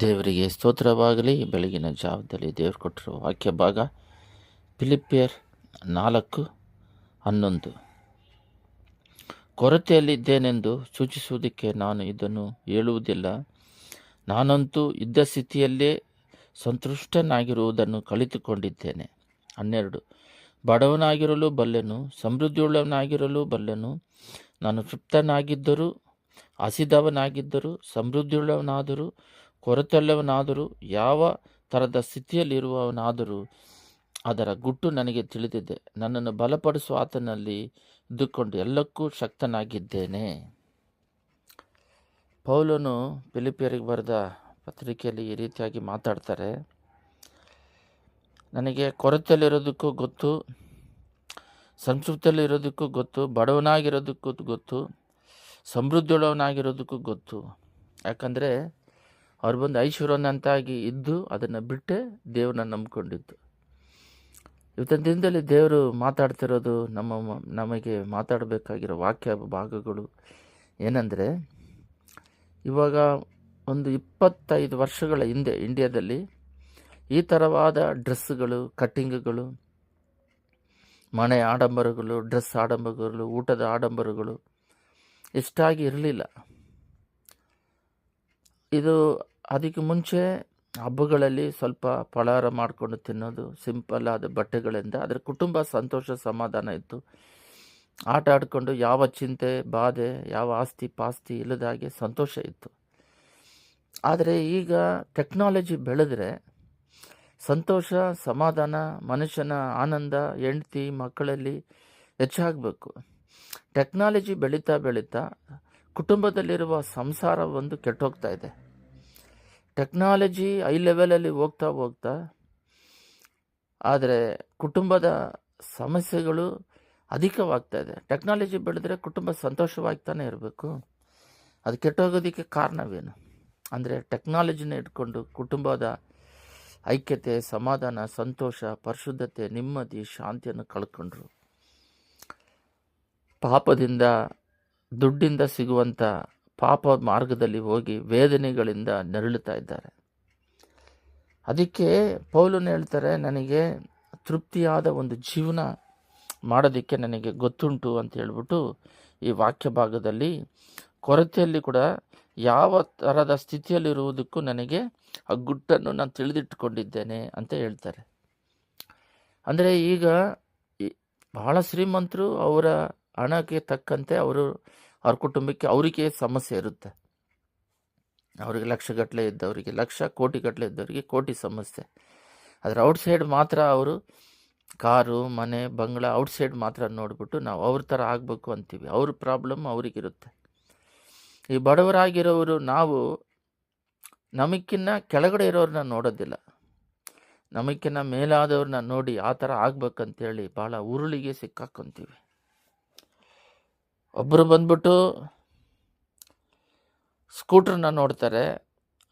ದೇವರಿಗೆ ಸ್ತೋತ್ರವಾಗಲಿ. ಬೆಳಗಿನ ಜಾವದಲ್ಲಿ ದೇವರು ಕೊಟ್ಟಿರುವ ವಾಕ್ಯ ಭಾಗ ಫಿಲಿಪಿಯರ್ ನಾಲ್ಕು ಹನ್ನೊಂದು. ಕೊರತೆಯಲ್ಲಿದ್ದೇನೆಂದು ಸೂಚಿಸುವುದಕ್ಕೆ ನಾನು ಇದನ್ನು ಹೇಳುವುದಿಲ್ಲ. ನಾನಂತೂ ಇದ್ದ ಸ್ಥಿತಿಯಲ್ಲೇ ಸಂತುಷ್ಟನಾಗಿರುವುದನ್ನು ಕಲಿತುಕೊಂಡಿದ್ದೇನೆ ಹನ್ನೆರಡು. ಬಡವನಾಗಿರಲು ಬಲ್ಲೆನು, ಸಮೃದ್ಧಿಯುಳ್ಳವನಾಗಿರಲು ಬಲ್ಲೆನು, ನಾನು ತೃಪ್ತನಾಗಿದ್ದರೂ, ಹಸಿದವನಾಗಿದ್ದರೂ, ಸಮೃದ್ಧಿಯುಳ್ಳವನಾದರೂ ಕೊರತೆಯುಳ್ಳವನಾದರೂ, ಯಾವ ಥರದ ಸ್ಥಿತಿಯಲ್ಲಿರುವವನಾದರೂ ಅದರ ಗುಟ್ಟು ನನಗೆ ತಿಳಿದಿದೆ. ನನ್ನನ್ನು ಬಲಪಡಿಸುವ ಆತನಲ್ಲಿ ಇದ್ದುಕೊಂಡು ಎಲ್ಲಕ್ಕೂ ಶಕ್ತನಾಗಿದ್ದೇನೆ. ಪೌಲನು ಫಿಲಿಪಿಯರಿಗೆ ಬರೆದ ಪತ್ರಿಕೆಯಲ್ಲಿ ಈ ರೀತಿಯಾಗಿ ಮಾತಾಡ್ತಾರೆ. ನನಗೆ ಕೊರತೆಯಲ್ಲಿರೋದಕ್ಕೂ ಗೊತ್ತು ಸಂಸ್ಕೃತಿಯಲ್ಲಿರೋದಕ್ಕೂ ಗೊತ್ತು, ಬಡವನಾಗಿರೋದಕ್ಕೂ ಗೊತ್ತು, ಸಮೃದ್ಧಿಯುಳ್ಳವನಾಗಿರೋದಕ್ಕೂ ಗೊತ್ತು. ಯಾಕಂದರೆ ಅವ್ರು ಬಂದು ಐಶ್ವರ್ಯನಂತಾಗಿ ಇದ್ದು ಅದನ್ನು ಬಿಟ್ಟೆ ದೇವ್ರನ್ನ ನಂಬ್ಕೊಂಡಿದ್ದು. ಇವತ್ತಿನ ದಿನದಲ್ಲಿ ದೇವರು ಮಾತಾಡ್ತಿರೋದು ನಮ್ಮ ನಮಗೆ ಮಾತಾಡಬೇಕಾಗಿರೋ ವಾಕ್ಯ ಭಾಗಗಳು ಏನಂದರೆ, ಇವಾಗ ಒಂದು ಇಪ್ಪತ್ತೈದು ವರ್ಷಗಳ ಹಿಂದೆ ಇಂಡಿಯಾದಲ್ಲಿ ಈ ಥರವಾದ ಡ್ರೆಸ್ಸುಗಳು, ಕಟ್ಟಿಂಗ್ಗಳು, ಮನೆ ಆಡಂಬರಗಳು, ಡ್ರೆಸ್ ಆಡಂಬರಗಳು, ಊಟದ ಆಡಂಬರಗಳು ಇಷ್ಟಾಗಿ ಇರಲಿಲ್ಲ. ಇದು ಅದಕ್ಕೆ ಮುಂಚೆ ಹಬ್ಬಗಳಲ್ಲಿ ಸ್ವಲ್ಪ ಫಳಾರ ಮಾಡಿಕೊಂಡು ತಿನ್ನೋದು, ಸಿಂಪಲ್ ಆದ ಬಟ್ಟೆಗಳಿಂದ ಅದರ ಕುಟುಂಬ ಸಂತೋಷ ಸಮಾಧಾನ ಇತ್ತು. ಆಟ ಆಡಿಕೊಂಡು ಯಾವ ಚಿಂತೆ, ಬಾಧೆ, ಯಾವ ಆಸ್ತಿ, ಪಾಸ್ತಿ ಇಲ್ಲದಾಗೆ ಸಂತೋಷ ಇತ್ತು. ಆದರೆ ಈಗ ಟೆಕ್ನಾಲಜಿ ಬೆಳೆದ್ರೆ ಸಂತೋಷ, ಸಮಾಧಾನ, ಮನುಷ್ಯನ ಆನಂದ, ಹೆಂಡತಿ, ಮಕ್ಕಳಲ್ಲಿ ಹೆಚ್ಚಾಗಬೇಕು. ಟೆಕ್ನಾಲಜಿ ಬೆಳೀತಾ ಬೆಳೀತಾ ಕುಟುಂಬದಲ್ಲಿರುವ ಸಂಸಾರ ಒಂದು ಕೆಟ್ಟೋಗ್ತಾ ಇದೆ. ಟೆಕ್ನಾಲಜಿ ಐ ಲೆವೆಲಲ್ಲಿ ಹೋಗ್ತಾ ಹೋಗ್ತಾ, ಆದರೆ ಕುಟುಂಬದ ಸಮಸ್ಯೆಗಳು ಅಧಿಕವಾಗ್ತಾ ಇದೆ. ಟೆಕ್ನಾಲಜಿ ಬೆಳೆದ್ರೆ ಕುಟುಂಬ ಸಂತೋಷವಾಗ್ತಾನೆ ಇರಬೇಕು. ಅದು ಕೆಟ್ಟೋಗೋದಕ್ಕೆ ಕಾರಣವೇನು? ಅಂದರೆ ಟೆಕ್ನಾಲಜಿನ ಇಟ್ಕೊಂಡು ಕುಟುಂಬದ ಐಕ್ಯತೆ, ಸಮಾಧಾನ, ಸಂತೋಷ, ಪರಿಶುದ್ಧತೆ, ನೆಮ್ಮದಿ, ಶಾಂತಿಯನ್ನು ಕಳ್ಕೊಂಡ್ರು. ಪಾಪದಿಂದ ದುಡ್ಡಿಂದ ಸಿಗುವಂಥ ಪಾಪ ಮಾರ್ಗದಲ್ಲಿ ಹೋಗಿ ವೇದನೆಗಳಿಂದ ನರಳುತ್ತಾ ಇದ್ದಾರೆ. ಅದಕ್ಕೆ ಪೌಲನು ಹೇಳ್ತಾರೆ, ನನಗೆ ತೃಪ್ತಿಯಾದ ಒಂದು ಜೀವನ ಮಾಡೋದಕ್ಕೆ ನನಗೆ ಗೊತ್ತುಂಟು ಅಂತ ಹೇಳ್ಬಿಟ್ಟು ಈ ವಾಕ್ಯ ಭಾಗದಲ್ಲಿ ಕೊರತೆಯಲ್ಲಿ ಕೂಡ ಯಾವ ಥರದ ಸ್ಥಿತಿಯಲ್ಲಿರುವುದಕ್ಕೂ ನನಗೆ ಆ ಗುಟ್ಟನ್ನು ನಾನು ತಿಳಿದಿಟ್ಟುಕೊಂಡಿದ್ದೇನೆ ಅಂತ ಹೇಳ್ತಾರೆ. ಅಂದರೆ ಈಗ ಬಹಳ ಶ್ರೀಮಂತರು ಅವರ ಹಣಕ್ಕೆ ತಕ್ಕಂತೆ ಅವರು, ಅವ್ರ ಕುಟುಂಬಕ್ಕೆ ಅವರಿಗೆ ಸಮಸ್ಯೆ ಇರುತ್ತೆ. ಅವರಿಗೆ ಲಕ್ಷಗಟ್ಟಲೆ ಇದ್ದವರಿಗೆ, ಲಕ್ಷ ಕೋಟಿಗಟ್ಟಲೆ ಇದ್ದವರಿಗೆ ಕೋಟಿ ಸಮಸ್ಯೆ. ಆದರೆ ಔಟ್ಸೈಡ್ ಮಾತ್ರ ಅವರು ಕಾರು, ಮನೆ, ಬಂಗ್ಲ ಔಟ್ಸೈಡ್ ಮಾತ್ರ ನೋಡಿಬಿಟ್ಟು ನಾವು ಅವ್ರ ಥರ ಆಗಬೇಕು ಅಂತೀವಿ. ಅವ್ರ ಪ್ರಾಬ್ಲಮ್ ಅವರಿಗಿರುತ್ತೆ. ಈ ಬಡವರಾಗಿರೋರು ನಾವು ನಮಗಿನ್ನ ಕೆಳಗಡೆ ಇರೋರನ್ನ ನೋಡೋದಿಲ್ಲ. ನಮಗಿನ್ನ ಮೇಲಾದವ್ರನ್ನ ನೋಡಿ ಆ ಥರ ಆಗ್ಬೇಕಂತೇಳಿ ಭಾಳ ಉರುಳಿಗೆ ಸಿಕ್ಕಾಕೊಂತೀವಿ. ಒಬ್ಬರು ಬಂದ್ಬಿಟ್ಟು ಸ್ಕೂಟ್ರನ್ನ ನೋಡ್ತಾರೆ,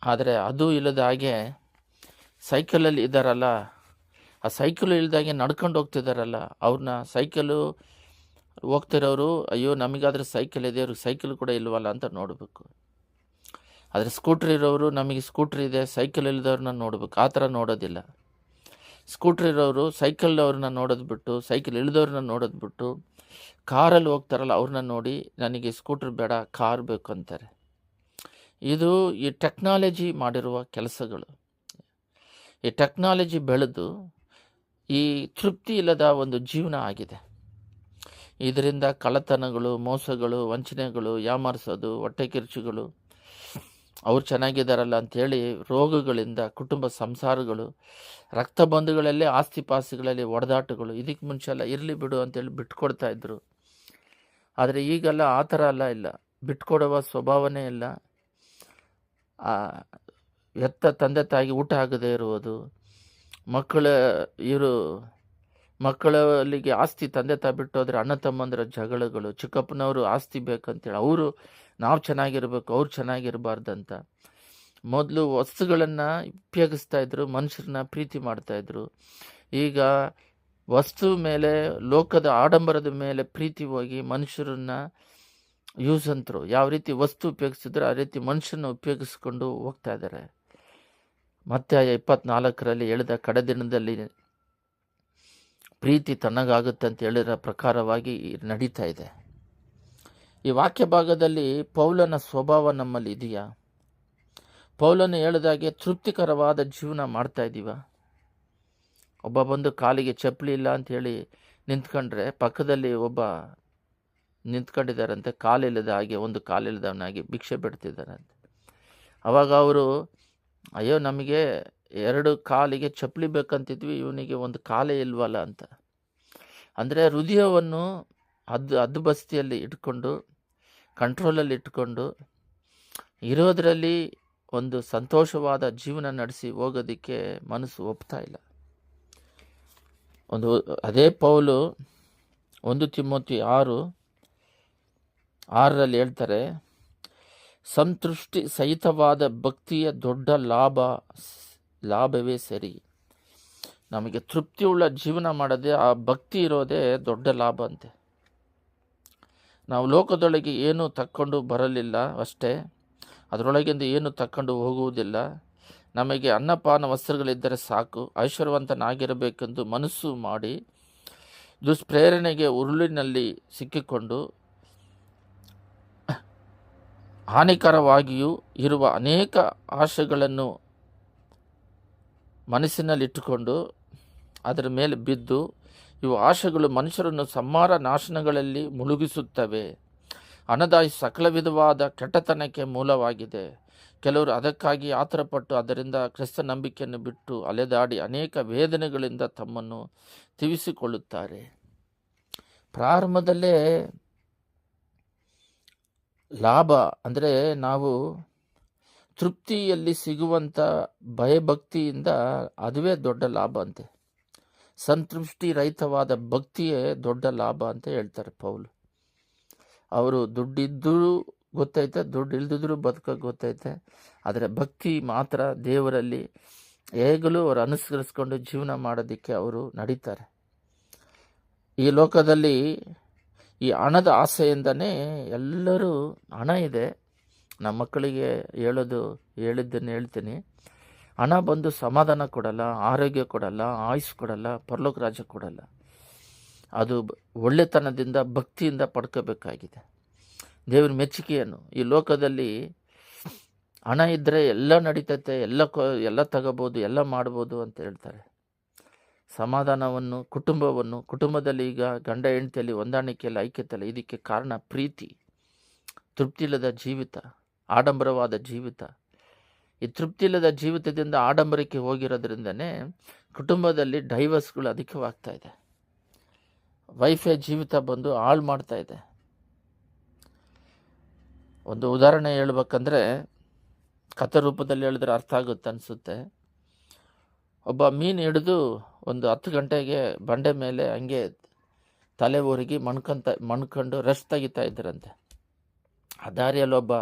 ಆದರೆ ಅದು ಇಲ್ಲದ ಹಾಗೆ ಸೈಕಲಲ್ಲಿ ಇದ್ದಾರಲ್ಲ, ಆ ಸೈಕಲ್ ಇಲ್ದಾಗೆ ನಡ್ಕೊಂಡು ಹೋಗ್ತಿದ್ದಾರಲ್ಲ ಅವ್ರನ್ನ ಸೈಕಲು ಹೋಗ್ತಿರೋರು, ಅಯ್ಯೋ, ನಮಗಾದ್ರೆ ಸೈಕಲ್ ಇದೆ ಅವ್ರಿಗೆ ಸೈಕಲ್ ಕೂಡ ಇಲ್ವಲ್ಲ ಅಂತ ನೋಡಬೇಕು. ಆದರೆ ಸ್ಕೂಟ್ರ್ ಇರೋರು, ನಮಗೆ ಸ್ಕೂಟ್ರ್ ಇದೆ, ಸೈಕಲ್ ಇಲ್ಲದವ್ರನ್ನ ನೋಡ್ಬೇಕು, ಆ ಥರ ನೋಡೋದಿಲ್ಲ. ಸ್ಕೂಟ್ರ್ ಇರೋರು ಸೈಕಲ್ ಅವ್ರನ್ನ ನೋಡೋದು ಬಿಟ್ಟು, ಸೈಕಲ್ ಇಳಿದವ್ರನ್ನ ನೋಡೋದು ಬಿಟ್ಟು, ಕಾರಲ್ಲಿ ಹೋಗ್ತಾರಲ್ಲ ಅವ್ರನ್ನ ನೋಡಿ ನನಗೆ ಸ್ಕೂಟ್ರ್ ಬೇಡ, ಕಾರ್ ಬೇಕು ಅಂತಾರೆ. ಇದು ಈ ಟೆಕ್ನಾಲಜಿ ಮಾಡಿರುವ ಕೆಲಸಗಳು. ಈ ಟೆಕ್ನಾಲಜಿ ಬೆಳೆದು ಈ ತೃಪ್ತಿ ಇಲ್ಲದ ಒಂದು ಜೀವನ ಆಗಿದೆ. ಇದರಿಂದ ಕಳ್ಳತನಗಳು, ಮೋಸಗಳು, ವಂಚನೆಗಳು, ಯಾಮಾರಿಸೋದು, ಹೊಟ್ಟೆ ಕಿರುಚುಗಳು ಅವ್ರು ಚೆನ್ನಾಗಿದ್ದಾರಲ್ಲ ಅಂಥೇಳಿ ರೋಗಗಳಿಂದ ಕುಟುಂಬ ಸಂಸಾರಗಳು, ರಕ್ತ ಬಂಧುಗಳಲ್ಲೇ ಆಸ್ತಿ ಪಾಸ್ತಿಗಳಲ್ಲಿ ಒಡೆದಾಟಗಳು, ಇದಕ್ಕೆ ಮುಂಚೆ ಎಲ್ಲ ಇರಲಿ ಬಿಡು ಅಂತೇಳಿ ಬಿಟ್ಕೊಡ್ತಾ ಇದ್ರು. ಆದರೆ ಈಗೆಲ್ಲ ಆ ಥರ ಅಲ್ಲ ಇಲ್ಲ. ಬಿಟ್ಕೊಡುವ ಸ್ವಭಾವನೇ ಇಲ್ಲ. ಎತ್ತ ತಂದೆ ತಾಯಿಗೆ ಊಟ ಆಗದೇ ಇರುವುದು, ಮಕ್ಕಳ ಇವರು ಮಕ್ಕಳಲ್ಲಿಗೆ ಆಸ್ತಿ ತಂದೆ ತಾಯಿ ಬಿಟ್ಟು ಅಣ್ಣ ತಮ್ಮಂದಿರ ಜಗಳಗಳು, ಚಿಕ್ಕಪ್ಪನವರು ಆಸ್ತಿ ಬೇಕಂತೇಳಿ ಅವರು ನಾವು ಚೆನ್ನಾಗಿರ್ಬೇಕು, ಅವ್ರು ಚೆನ್ನಾಗಿರಬಾರ್ದಂತ ಮೊದಲು ವಸ್ತುಗಳನ್ನು ಉಪಯೋಗಿಸ್ತಾ ಇದ್ರು, ಮನುಷ್ಯರನ್ನ ಪ್ರೀತಿ ಮಾಡ್ತಾ ಇದ್ರು. ಈಗ ವಸ್ತು ಮೇಲೆ, ಲೋಕದ ಆಡಂಬರದ ಮೇಲೆ ಪ್ರೀತಿ ಹೋಗಿ ಮನುಷ್ಯರನ್ನ ಯೂಸ್ ಅಂತರು ಯಾವ ರೀತಿ ವಸ್ತು ಉಪಯೋಗಿಸಿದ್ರು ಆ ರೀತಿ ಮನುಷ್ಯನ ಉಪಯೋಗಿಸ್ಕೊಂಡು ಹೋಗ್ತಾ ಇದ್ದಾರೆ. ಮತ್ತೆ ಇಪ್ಪತ್ನಾಲ್ಕರಲ್ಲಿ ಹೇಳಿದ ಕಡೆ ದಿನದಲ್ಲಿ ಪ್ರೀತಿ ತಣ್ಣಗಾಗುತ್ತೆ ಅಂತ ಹೇಳಿರೋ ಪ್ರಕಾರವಾಗಿ ನಡೀತಾ ಇದೆ. ಈ ವಾಕ್ಯ ಭಾಗದಲ್ಲಿ ಪೌಲನ ಸ್ವಭಾವ ನಮ್ಮಲ್ಲಿ ಇದೆಯಾ? ಪೌಲನು ಹೇಳಿದಾಗೆ ತೃಪ್ತಿಕರವಾದ ಜೀವನ ಮಾಡ್ತಾ ಇದ್ದೀವ? ಒಬ್ಬ ಬಂದು ಕಾಲಿಗೆ ಚಪ್ಪಲಿ ಇಲ್ಲ ಅಂತ ಹೇಳಿ ನಿಂತ್ಕೊಂಡ್ರೆ ಪಕ್ಕದಲ್ಲಿ ಒಬ್ಬ ನಿಂತ್ಕೊಂಡಿದ್ದಾರಂತೆ, ಕಾಲಿಲ್ಲದ ಹಾಗೆ, ಒಂದು ಕಾಲಿಲ್ಲದವನಾಗಿ ಭಿಕ್ಷೆ ಬಿಡ್ತಿದ್ದಾರಂತೆ. ಅವಾಗ ಅವರು, ಅಯ್ಯೋ, ನಮಗೆ ಎರಡು ಕಾಲಿಗೆ ಚಪ್ಪಲಿ ಬೇಕಂತಿದ್ವಿ, ಇವನಿಗೆ ಒಂದು ಕಾಲೇ ಇಲ್ವಲ್ಲ ಅಂತ. ಅಂದರೆ ಹೃದಯವನ್ನು ಅದು ಅದು ಬಸ್ತಿಯಲ್ಲಿ ಇಟ್ಕೊಂಡು, ಕಂಟ್ರೋಲಲ್ಲಿ ಇಟ್ಕೊಂಡು, ಇರೋದರಲ್ಲಿ ಒಂದು ಸಂತೋಷವಾದ ಜೀವನ ನಡೆಸಿ ಹೋಗೋದಕ್ಕೆ ಮನಸ್ಸು ಒಪ್ತಾ ಇಲ್ಲ. ಒಂದು, ಅದೇ ಪೌಲು ಒಂದು ತಿಮ್ಮೋತಿ ಆರು, ಆರರಲ್ಲಿ ಹೇಳ್ತಾರೆ, ಸಂತೃಷ್ಟಿ ಸಹಿತವಾದ ಭಕ್ತಿಯ ದೊಡ್ಡ ಲಾಭ ಲಾಭವೇ ಸರಿ. ನಮಗೆ ತೃಪ್ತಿಯುಳ್ಳ ಜೀವನ ಮಾಡದೆ ಆ ಭಕ್ತಿ ಇರೋದೇ ದೊಡ್ಡ ಲಾಭ ಅಂತೆ. ನಾವು ಲೋಕದೊಳಗೆ ಏನು ತಕ್ಕೊಂಡು ಬರಲಿಲ್ಲ ಅಷ್ಟೇ. ಅದರೊಳಗಿಂದ ಏನು ತಕ್ಕೊಂಡು ಹೋಗುವುದಿಲ್ಲ. ನಮಗೆ ಅನ್ನಪಾನ ವಸ್ತ್ರಗಳಿದ್ದರೆ ಸಾಕು. ಐಶ್ವರ್ಯವಂತನಾಗಿರಬೇಕೆಂದು ಮನಸ್ಸು ಮಾಡಿ ದುಷ್ಪ್ರೇರಣೆಗೆ ಉರುಳಿನಲ್ಲಿ ಸಿಕ್ಕಿಕೊಂಡು ಹಾನಿಕರವಾಗಿಯೂ ಇರುವ ಅನೇಕ ಆಶೆಗಳನ್ನು ಮನಸ್ಸಿನಲ್ಲಿಟ್ಟುಕೊಂಡು ಅದರ ಮೇಲೆ ಬಿದ್ದು ಇವು ಆಶೆಗಳು ಮನುಷ್ಯರನ್ನು ಸಂಹಾರ ನಾಶನಗಳಲ್ಲಿ ಮುಳುಗಿಸುತ್ತವೆ. ಹಣದ ಸಕಲ ವಿಧವಾದ ಕೆಟ್ಟತನಕ್ಕೆ ಮೂಲವಾಗಿದೆ. ಕೆಲವರು ಅದಕ್ಕಾಗಿ ಆತರಪಟ್ಟು ಅದರಿಂದ ಕ್ರಿಸ್ತ ನಂಬಿಕೆಯನ್ನು ಬಿಟ್ಟು ಅಲೆದಾಡಿ ಅನೇಕ ವೇದನೆಗಳಿಂದ ತಮ್ಮನ್ನು ತಿವಿಸಿಕೊಳ್ಳುತ್ತಾರೆ. ಪ್ರಾರಂಭದಲ್ಲೇ ಲಾಭ, ಅಂದರೆ ನಾವು ತೃಪ್ತಿಯಲ್ಲಿ ಸಿಗುವಂಥ ಭಯಭಕ್ತಿಯಿಂದ ಅದುವೇ ದೊಡ್ಡ ಲಾಭ ಅಂತೆ. ಸಂತೃಪ್ತಿ ರಹಿತವಾದ ಭಕ್ತಿಯೇ ದೊಡ್ಡ ಲಾಭ ಅಂತ ಹೇಳ್ತಾರೆ ಪೌಲು. ಅವರು ದುಡ್ಡಿದ್ದರೂ ಗೊತ್ತೈತೆ ದುಡ್ಡು ಇಲ್ದಿದ್ರೂ ಬದುಕೋಕೆ ಗೊತ್ತೈತೆ. ಆದರೆ ಭಕ್ತಿ ಮಾತ್ರ ದೇವರಲ್ಲಿ ಹೇಗಲೂ ಅವರು ಅನುಸರಿಸ್ಕೊಂಡು ಜೀವನ ಮಾಡೋದಕ್ಕೆ ಅವರು ನಡೀತಾರೆ. ಈ ಲೋಕದಲ್ಲಿ ಈ ಹಣದ ಆಸೆಯಿಂದನೇ ಎಲ್ಲರೂ ಹಣ ಇದೆ. ನಮ್ಮ ಮಕ್ಕಳಿಗೆ ಹೇಳೋದು, ಹೇಳಿದ್ದನ್ನು ಹೇಳ್ತೀನಿ. ಹಣ ಬಂದು ಸಮಾಧಾನ ಕೊಡಲ್ಲ, ಆರೋಗ್ಯ ಕೊಡಲ್ಲ, ಆಯುಸ್ ಕೊಡಲ್ಲ, ಪರಲೋಕ ರಾಜ್ಯ ಕೊಡಲ್ಲ. ಅದು ಒಳ್ಳೆತನದಿಂದ, ಭಕ್ತಿಯಿಂದ ಪಡ್ಕೋಬೇಕಾಗಿದೆ. ದೇವ್ರ ಮೆಚ್ಚುಗೆಯನ್ನು. ಈ ಲೋಕದಲ್ಲಿ ಹಣ ಇದ್ದರೆ ಎಲ್ಲ ನಡೀತೈತೆ, ಎಲ್ಲ ಕೊ, ಎಲ್ಲ ತಗೋಬೋದು, ಎಲ್ಲ ಮಾಡ್ಬೋದು ಅಂತ ಹೇಳ್ತಾರೆ. ಸಮಾಧಾನವನ್ನು, ಕುಟುಂಬವನ್ನು, ಕುಟುಂಬದಲ್ಲಿ ಈಗ ಗಂಡ ಹೆಂಡತಿಯಲ್ಲಿ ಹೊಂದಾಣಿಕೆಯಲ್ಲಿ, ಐಕ್ಯತೆಯಲ್ಲಿ ಇದಕ್ಕೆ ಕಾರಣ ಪ್ರೀತಿ, ತೃಪ್ತಿಯಿಲ್ಲದ ಜೀವಿತ. ಆಡಂಬರವಾದ ಜೀವಿತ. ಈ ತೃಪ್ತಿಲ್ಲದ ಜೀವಿತದಿಂದ ಆಡಂಬರಕ್ಕೆ ಹೋಗಿರೋದ್ರಿಂದನೇ ಕುಟುಂಬದಲ್ಲಿ ಡೈವರ್ಸ್ಗಳು ಅಧಿಕವಾಗ್ತಾ ಇದೆ. ವೈಫೈ ಜೀವಿತ ಬಂದು ಹಾಳು ಮಾಡ್ತಾ ಇದೆ. ಒಂದು ಉದಾಹರಣೆ ಹೇಳ್ಬೇಕಂದ್ರೆ ಕಥೆ ರೂಪದಲ್ಲಿ ಹೇಳಿದ್ರೆ ಅರ್ಥ ಆಗುತ್ತೆ ಅನಿಸುತ್ತೆ. ಒಬ್ಬ ಮೀನು ಹಿಡಿದು ಒಂದು ಹತ್ತು ಗಂಟೆಗೆ ಬಂಡೆ ಮೇಲೆ ಹಂಗೆ ತಲೆ ಊರಿಗೆ ಮಣ್ಕೊಂತ ಮಣ್ಕೊಂಡು ರೆಸ್ಟ್ ತೆಗಿತಾ ಇದ್ದರಂತೆ. ಆ ದಾರಿಯಲ್ಲಿ ಒಬ್ಬ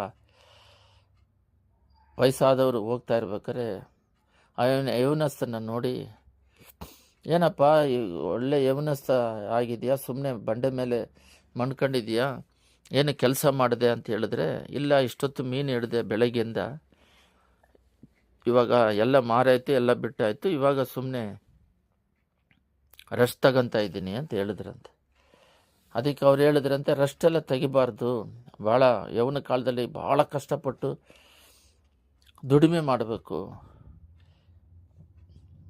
ವಯಸ್ಸಾದವರು ಹೋಗ್ತಾ ಇರ್ಬೇಕಾದ್ರೆ ಅವನ ಯವನಸ್ಥನ ನೋಡಿ, ಏನಪ್ಪ ಒಳ್ಳೆ ಯವನಸ್ಥ ಆಗಿದೆಯಾ? ಸುಮ್ಮನೆ ಬಂಡೆ ಮೇಲೆ ಮಣ್ಕೊಂಡಿದೆಯಾ? ಏನು ಕೆಲಸ ಮಾಡಿದೆ? ಅಂತ ಹೇಳಿದ್ರೆ, ಇಲ್ಲ, ಇಷ್ಟೊತ್ತು ಮೀನು ಹಿಡಿದೆ ಬೆಳಗ್ಗೆಯಿಂದ. ಇವಾಗ ಎಲ್ಲ ಮಾರಾಯಿತು, ಎಲ್ಲ ಬಿಟ್ಟಾಯಿತು. ಇವಾಗ ಸುಮ್ಮನೆ ರಶ್ ತಗೊಂತ ಇದ್ದೀನಿ ಅಂತ ಹೇಳಿದ್ರಂತೆ. ಅದಕ್ಕೆ ಅವ್ರು ಹೇಳಿದ್ರಂತೆ, ರಷ್ಟೆಲ್ಲ ತೆಗಿಬಾರ್ದು. ಭಾಳ, ಯೌವನ ಕಾಲದಲ್ಲಿ ಭಾಳ ಕಷ್ಟಪಟ್ಟು ದುಡಿಮೆ ಮಾಡಬೇಕು.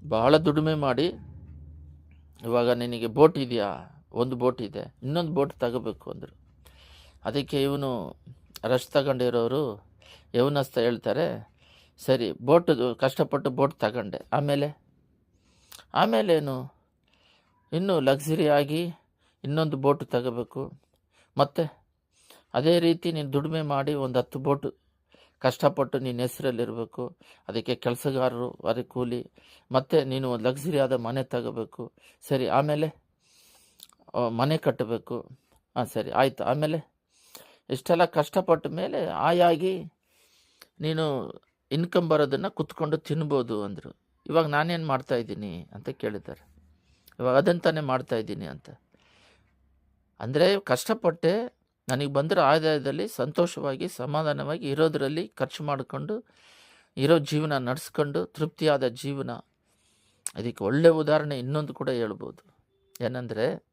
ಭಾಳ ದುಡಿಮೆ ಮಾಡಿ, ಇವಾಗ ನಿನಗೆ ಬೋಟ್ ಇದೆಯಾ? ಒಂದು ಬೋಟ್ ಇದೆ. ಇನ್ನೊಂದು ಬೋಟ್ ತಗೋಬೇಕು ಅಂದರು. ಅದಕ್ಕೆ ಇವನು ರಶ್ ತಗೊಂಡಿರೋರು ಯವನಸ್ತ ಹೇಳ್ತಾರೆ, ಸರಿ, ಬೋಟ್ ಕಷ್ಟಪಟ್ಟು ಬೋಟ್ ತಗೊಂಡೆ. ಆಮೇಲೆ? ಆಮೇಲೇನು ಇನ್ನೂ ಲಕ್ಸುರಿ ಆಗಿ ಇನ್ನೊಂದು ಬೋಟ್ ತಗೋಬೇಕು. ಮತ್ತು ಅದೇ ರೀತಿ ನೀನು ದುಡಿಮೆ ಮಾಡಿ ಒಂದು ಹತ್ತು ಬೋಟು ಕಷ್ಟಪಟ್ಟು ನಿನ್ನ ಹೆಸರಲ್ಲಿರಬೇಕು. ಅದಕ್ಕೆ ಕೆಲಸಗಾರರು ಅದಕ್ಕೆ ಕೂಲಿ. ಮತ್ತು ನೀನು ಒಂದು ಲಕ್ಸುರಿ ಆದ ಮನೆ ತಗೋಬೇಕು. ಸರಿ, ಆಮೇಲೆ ಮನೆ ಕಟ್ಟಬೇಕು. ಹಾಂ ಸರಿ, ಆಯಿತು. ಆಮೇಲೆ, ಇಷ್ಟೆಲ್ಲ ಕಷ್ಟಪಟ್ಟ ಮೇಲೆ ಆಯಾಗಿ ನೀನು ಇನ್ಕಮ್ ಬರೋದನ್ನು ಕುತ್ಕೊಂಡು ತಿನ್ಬೋದು ಅಂದರು. ಇವಾಗ ನಾನೇನು ಮಾಡ್ತಾಯಿದ್ದೀನಿ ಅಂತ ಕೇಳಿದ್ದಾರೆ. ಇವಾಗ ಅದಂತಾನೆ ತಾನೇ ಮಾಡ್ತಾಯಿದ್ದೀನಿ ಅಂತ. ಅಂದರೆ ಕಷ್ಟಪಟ್ಟೆ ನನಗೆ ಬಂದಿರೋ ಆದಾಯದಲ್ಲಿ ಸಂತೋಷವಾಗಿ, ಸಮಾಧಾನವಾಗಿ ಇರೋದರಲ್ಲಿ ಖರ್ಚು ಮಾಡಿಕೊಂಡು, ಇರೋ ಜೀವನ ನಡೆಸ್ಕೊಂಡು, ತೃಪ್ತಿಯಾದ ಜೀವನ. ಅದಕ್ಕೆ ಒಳ್ಳೆಯ ಉದಾಹರಣೆ ಇನ್ನೊಂದು ಕೂಡ ಹೇಳ್ಬೋದು. ಏನಂದರೆ,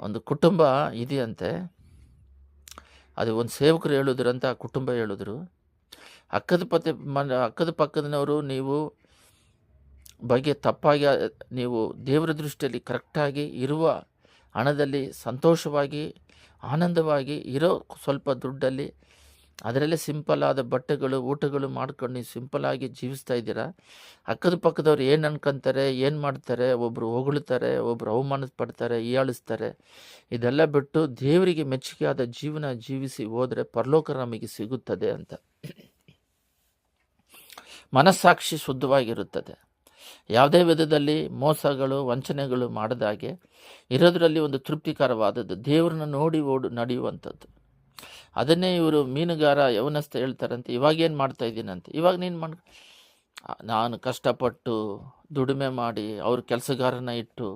ಒಂದು ಕುಟುಂಬ ಇದೆಯಂತೆ. ಅದು ಒಂದು ಸೇವಕರು ಹೇಳಿದ್ರಂತ ಆ ಕುಟುಂಬ ಹೇಳಿದ್ರು. ಅಕ್ಕದ ಪತ್ತೆ, ಮನ, ಅಕ್ಕದ ಪಕ್ಕದನವರು ನೀವು ಬಗ್ಗೆ ತಪ್ಪಾಗಿ, ನೀವು ದೇವರ ದೃಷ್ಟಿಯಲ್ಲಿ ಕರೆಕ್ಟಾಗಿ ಇರುವ ಹಣದಲ್ಲಿ ಸಂತೋಷವಾಗಿ ಆನಂದವಾಗಿ ಇರೋ ಸ್ವಲ್ಪ ದುಡ್ಡಲ್ಲಿ ಅದರಲ್ಲೇ ಸಿಂಪಲ್ ಆದ ಬಟ್ಟೆಗಳು, ಊಟಗಳು ಮಾಡ್ಕೊಂಡು ನೀವು ಸಿಂಪಲ್ ಆಗಿ ಜೀವಿಸ್ತಾ ಇದ್ದೀರಾ? ಅಕ್ಕದ ಪಕ್ಕದವ್ರು ಏನು ಅನ್ಕೊಂತಾರೆ, ಏನು ಮಾಡ್ತಾರೆ ಒಬ್ಬರು ಹೊಗಳ್ತಾರೆ ಒಬ್ಬರು ಅವಮಾನ ಪಡ್ತಾರೆ ಹೀಯಾಳಿಸ್ತಾರೆ. ಇದೆಲ್ಲ ಬಿಟ್ಟು ದೇವರಿಗೆ ಮೆಚ್ಚುಗೆಯಾದ ಜೀವನ ಜೀವಿಸಿ ಹೋದರೆ ಪರಲೋಕ ನಮಗೆ ಸಿಗುತ್ತದೆ ಅಂತ. ಮನಸ್ಸಾಕ್ಷಿ ಶುದ್ಧವಾಗಿರುತ್ತದೆ. ಯಾವುದೇ ವಿಧದಲ್ಲಿ ಮೋಸಗಳು, ವಂಚನೆಗಳು ಮಾಡದಾಗೆ ಇರೋದರಲ್ಲಿ ಒಂದು ತೃಪ್ತಿಕರವಾದದ್ದು ದೇವರನ್ನ ನೋಡಿ ಓಡು, ನಡೆಯುವಂಥದ್ದು. ಅದನ್ನೇ ಇವರು ಮೀನುಗಾರ, ಯವನಸ್ಥ ಹೇಳ್ತಾರಂತೆ. ಇವಾಗ ಏನು ಮಾಡ್ತಾ ಇದ್ದೀನಂತೆ ಇವಾಗ ನೀನು ಮಾಡ್ ನಾನು ಕಷ್ಟಪಟ್ಟು ದುಡಿಮೆ ಮಾಡಿ ಅವ್ರ ಕೆಲಸಗಾರನ ಇಟ್ಟು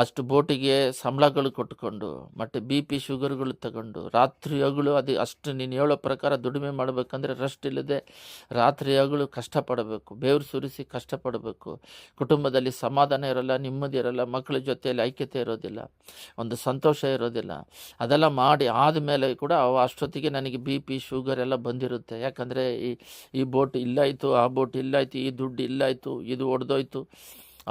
ಅಷ್ಟು ಬೋಟಿಗೆ ಸಂಬಳಗಳು ಕೊಟ್ಕೊಂಡು ಮತ್ತು ಬಿ ಪಿ ಶುಗರ್ಗಳು ತಗೊಂಡು, ರಾತ್ರಿ ಹಗಲು ಅದು ಅಷ್ಟು ನೀನು ಹೇಳೋ ಪ್ರಕಾರ ದುಡಿಮೆ ಮಾಡಬೇಕಂದ್ರೆ ರೆಸ್ಟ್ ಇಲ್ಲದೆ ರಾತ್ರಿ ಹಗಲು ಕಷ್ಟಪಡಬೇಕು, ಬೇವ್ರು ಸುರಿಸಿ ಕಷ್ಟಪಡಬೇಕು. ಕುಟುಂಬದಲ್ಲಿ ಸಮಾಧಾನ ಇರಲ್ಲ, ನೆಮ್ಮದಿ ಇರೋಲ್ಲ, ಮಕ್ಕಳ ಜೊತೆಯಲ್ಲಿ ಐಕ್ಯತೆ ಇರೋದಿಲ್ಲ, ಒಂದು ಸಂತೋಷ ಇರೋದಿಲ್ಲ. ಅದೆಲ್ಲ ಮಾಡಿ ಆದಮೇಲೆ ಕೂಡ ಅಷ್ಟೊತ್ತಿಗೆ ನನಗೆ ಬಿ ಪಿ ಶುಗರ್ ಎಲ್ಲ ಬಂದಿರುತ್ತೆ. ಯಾಕಂದರೆ ಈ ಈ ಬೋಟ್ ಇಲ್ಲಾಯಿತು, ಆ ಬೋಟ್ ಇಲ್ಲಾಯಿತು, ಈ ದುಡ್ಡು ಇಲ್ಲಾಯಿತು, ಇದು ಒಡೆದೋಯ್ತು.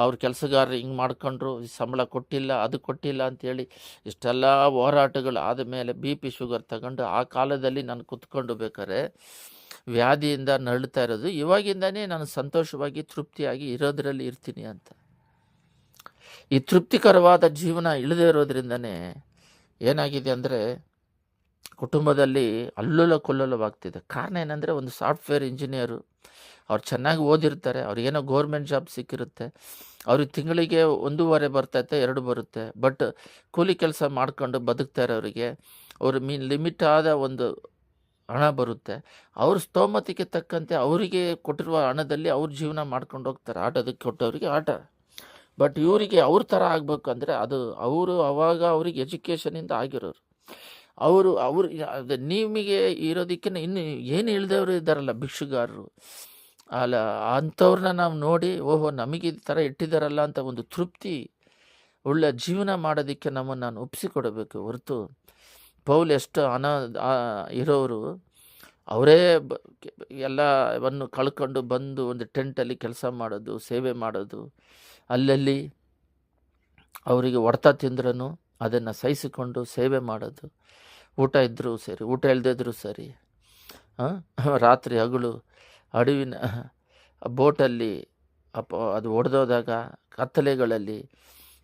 ಅವ್ರ ಕೆಲಸಗಾರರು ಹಿಂಗೆ ಮಾಡ್ಕೊಂಡ್ರು ಸಂಬಳ ಕೊಟ್ಟಿಲ್ಲ, ಅದು ಕೊಟ್ಟಿಲ್ಲ ಅಂಥೇಳಿ ಇಷ್ಟೆಲ್ಲ ಹೋರಾಟಗಳು ಆದ ಮೇಲೆ ಬಿ ಪಿ ಶುಗರ್ ತಗೊಂಡು ಆ ಕಾಲದಲ್ಲಿ ನಾನು ಕುತ್ಕೊಂಡು ಬೇಕಾದ್ರೆ ವ್ಯಾಧಿಯಿಂದ ನರಳ್ತಾ ಇರೋದು. ಇವಾಗಿಂದನೇ ನಾನು ಸಂತೋಷವಾಗಿ, ತೃಪ್ತಿಯಾಗಿ ಇರೋದರಲ್ಲಿ ಇರ್ತೀನಿ ಅಂತ. ಈ ತೃಪ್ತಿಕರವಾದ ಜೀವನ ಇಳದೇ ಇರೋದ್ರಿಂದನೇ ಏನಾಗಿದೆ ಅಂದರೆ ಕುಟುಂಬದಲ್ಲಿ ಅಲ್ಲೋಲ ಕೊಲ್ಲೋಲವಾಗ್ತಿದೆ ಕಾರಣ ಏನಂದರೆ ಒಂದು ಸಾಫ್ಟ್ವೇರ್ ಇಂಜಿನಿಯರು ಅವ್ರು ಚೆನ್ನಾಗಿ ಓದಿರ್ತಾರೆ, ಅವ್ರಿಗೇನೋ ಗೌರ್ಮೆಂಟ್ ಜಾಬ್ ಸಿಕ್ಕಿರುತ್ತೆ, ಅವ್ರಿಗೆ ತಿಂಗಳಿಗೆ ಒಂದೂವರೆ ಬರ್ತೈತೆ ಎರಡು ಬರುತ್ತೆ, ಬಟ್ ಕೂಲಿ ಕೆಲಸ ಮಾಡ್ಕೊಂಡು ಬದುಕ್ತಾರೆ ಅವರಿಗೆ ಅವ್ರ ಮೀನ್ ಲಿಮಿಟ್ ಆದ ಒಂದು ಹಣ ಬರುತ್ತೆ. ಅವ್ರ ಸ್ತೋಮತಿಗೆ ತಕ್ಕಂತೆ ಅವರಿಗೆ ಕೊಟ್ಟಿರುವ ಹಣದಲ್ಲಿ ಅವ್ರ ಜೀವನ ಮಾಡ್ಕೊಂಡು ಹೋಗ್ತಾರೆ ಆಟೋದಕ್ಕೆ ಕೊಟ್ಟವರಿಗೆ ಆಟ. ಬಟ್ ಇವರಿಗೆ ಅವ್ರ ಥರ ಆಗಬೇಕು ಅಂದರೆ ಅದು ಅವರು ಅವಾಗ ಅವ್ರಿಗೆ ಎಜುಕೇಷನಿಂದ ಆಗಿರೋರು. ಅವರು ಅವರು ನಿಮಗೆ ಇರೋದಕ್ಕಿಂತ ಇನ್ನು ಏನು ಇಳಿದವರು ಇದ್ದಾರಲ್ಲ ಭಿಕ್ಷುಗಾರರು ಅಲ್ಲ, ಅಂಥವ್ರನ್ನ ನಾವು ನೋಡಿ, ಓಹೋ, ನಮಗೆ ಈ ಥರ ಇಟ್ಟಿದ್ದಾರಲ್ಲ ಅಂತ ಒಂದು ತೃಪ್ತಿ ಒಳ್ಳೆ ಜೀವನ ಮಾಡೋದಕ್ಕೆ ನಮ್ಮನ್ನು ನಾನು ಒಪ್ಪಿಸಿಕೊಡಬೇಕು ಹೊರತು ಪೌಲ್ ಎಷ್ಟು ಅನ ಇರೋರು, ಅವರೇ ಎಲ್ಲವನ್ನು ಕಳ್ಕೊಂಡು ಬಂದು ಒಂದು ಟೆಂಟಲ್ಲಿ ಕೆಲಸ ಮಾಡೋದು, ಸೇವೆ ಮಾಡೋದು, ಅಲ್ಲಲ್ಲಿ ಅವರಿಗೆ ಹೊಡೆತ ತಿಂದ್ರೂ ಅದನ್ನು ಸಹಿಸಿಕೊಂಡು ಸೇವೆ ಮಾಡೋದು ಊಟ ಇದ್ದರೂ ಸರಿ, ಊಟ ಇಲ್ಲದಿದ್ರೂ ಸರಿ? ರಾತ್ರಿ ಹಗಲು ಅಡವಿನ ಬೋಟಲ್ಲಿ ಅಪ ಅದು ಒಡೆದೋದಾಗ ಕತ್ತಲೆಗಳಲ್ಲಿ,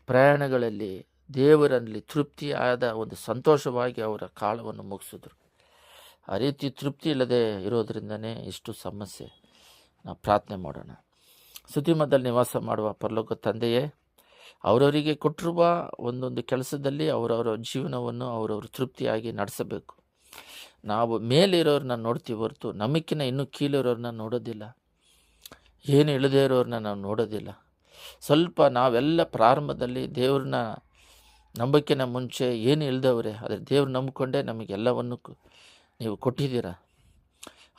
ಪ್ರಯಾಣಗಳಲ್ಲಿ ದೇವರಲ್ಲಿ ತೃಪ್ತಿಯಾದ ಒಂದು ಸಂತೋಷವಾಗಿ ಅವರ ಕಾಲವನ್ನು ಮುಗಿಸಿದ್ರು. ಆ ರೀತಿ ತೃಪ್ತಿ ಇಲ್ಲದೆ ಇರೋದರಿಂದನೇ ಇಷ್ಟು ಸಮಸ್ಯೆ. ನಾವು ಪ್ರಾರ್ಥನೆ ಮಾಡೋಣ. ಸುದ್ದಿಮದಲ್ಲಿ ನಿವಾಸ ಮಾಡುವ ಪರಲೋಕ ತಂದೆಯೇ, ಅವರವರಿಗೆ ಕೊಟ್ಟಿರುವ ಒಂದೊಂದು ಕೆಲಸದಲ್ಲಿ ಅವರವರ ಜೀವನವನ್ನು ಅವರವರು ತೃಪ್ತಿಯಾಗಿ ನಡೆಸಬೇಕು. ನಾವು ಮೇಲಿರೋರನ್ನ ನೋಡ್ತೀವಿ ಹೊರತು ನಮಗಿನ್ನ ಇನ್ನೂ ಕೀಳಿರೋರನ್ನ ನೋಡೋದಿಲ್ಲ. ಏನು ಇಳದೇ ಇರೋರನ್ನ ನಾವು ನೋಡೋದಿಲ್ಲ. ಸ್ವಲ್ಪ ನಾವೆಲ್ಲ ಪ್ರಾರಂಭದಲ್ಲಿ ದೇವ್ರನ್ನ ನಂಬಿಕೆನ ಮುಂಚೆ ಏನು ಇಲ್ದವ್ರೆ, ಆದರೆ ದೇವ್ರು ನಂಬಿಕೊಂಡೇ ನಮಗೆಲ್ಲವನ್ನು ನೀವು ಕೊಟ್ಟಿದ್ದೀರ?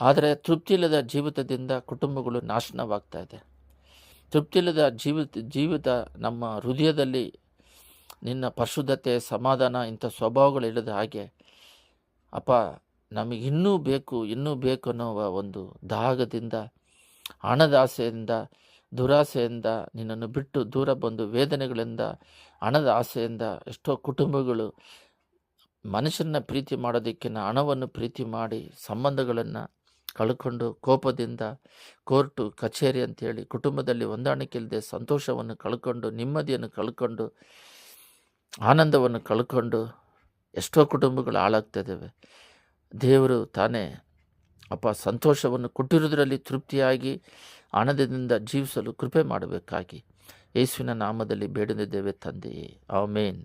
ಆದರೆ ತೃಪ್ತಿಯಿಲ್ಲದ ಜೀವಿತದಿಂದ ಕುಟುಂಬಗಳು ನಾಶನವಾಗ್ತಾ ಇದೆ. ತೃಪ್ತಿಯಿಲ್ಲದ ಜೀವಿತ ಜೀವಿತ ನಮ್ಮ ಹೃದಯದಲ್ಲಿ ನಿನ್ನ ಪರಿಶುದ್ಧತೆ, ಸಮಾಧಾನ ಇಂಥ ಸ್ವಭಾವಗಳು ಇಲ್ಲದ ಹಾಗೆ ಅಪ್ಪ ನಮಗೆ ಇನ್ನೂ ಬೇಕು ಇನ್ನೂ ಬೇಕು ಅನ್ನೋ ಒಂದು ದಾಹದಿಂದ ಹಣದಾಸೆಯಿಂದ ದುರಾಸೆಯಿಂದ, ನಿನ್ನನ್ನು ಬಿಟ್ಟು ದೂರ ಬಂದು ವೇದನೆಗಳಿಂದ, ಹಣದ ಆಸೆಯಿಂದ ಎಷ್ಟೋ ಕುಟುಂಬಗಳು ಮನುಷ್ಯನ ಪ್ರೀತಿ ಮಾಡೋದಕ್ಕಿಂತ ಹಣವನ್ನು ಪ್ರೀತಿ ಮಾಡಿ ಸಂಬಂಧಗಳನ್ನು ಕಳ್ಕೊಂಡು ಕೋಪದಿಂದ ಕೋರ್ಟು, ಕಚೇರಿ ಅಂತೇಳಿ ಕುಟುಂಬದಲ್ಲಿ ಹೊಂದಾಣಿಕೆ ಇಲ್ಲದೆ ಸಂತೋಷವನ್ನು ಕಳ್ಕೊಂಡು, ನೆಮ್ಮದಿಯನ್ನು ಕಳ್ಕೊಂಡು, ಆನಂದವನ್ನು ಕಳ್ಕೊಂಡು ಎಷ್ಟೋ ಕುಟುಂಬಗಳು ಹಾಳಾಗ್ತಿದ್ದಾವೆ ದೇವರು ತಾನೇ ಅಪ್ಪ ಸಂತೋಷವನ್ನು ಕೊಟ್ಟಿರುವುದರಲ್ಲಿ ತೃಪ್ತಿಯಾಗಿ ಆನಂದದಿಂದ ಜೀವಿಸಲು ಕೃಪೆ ಮಾಡಬೇಕಾಗಿ ಯೇಸುವಿನ ನಾಮದಲ್ಲಿ ಬೇಡದಿದ್ದೇವೆ ತಂದೆಯೇ. ಆಮೇನ್.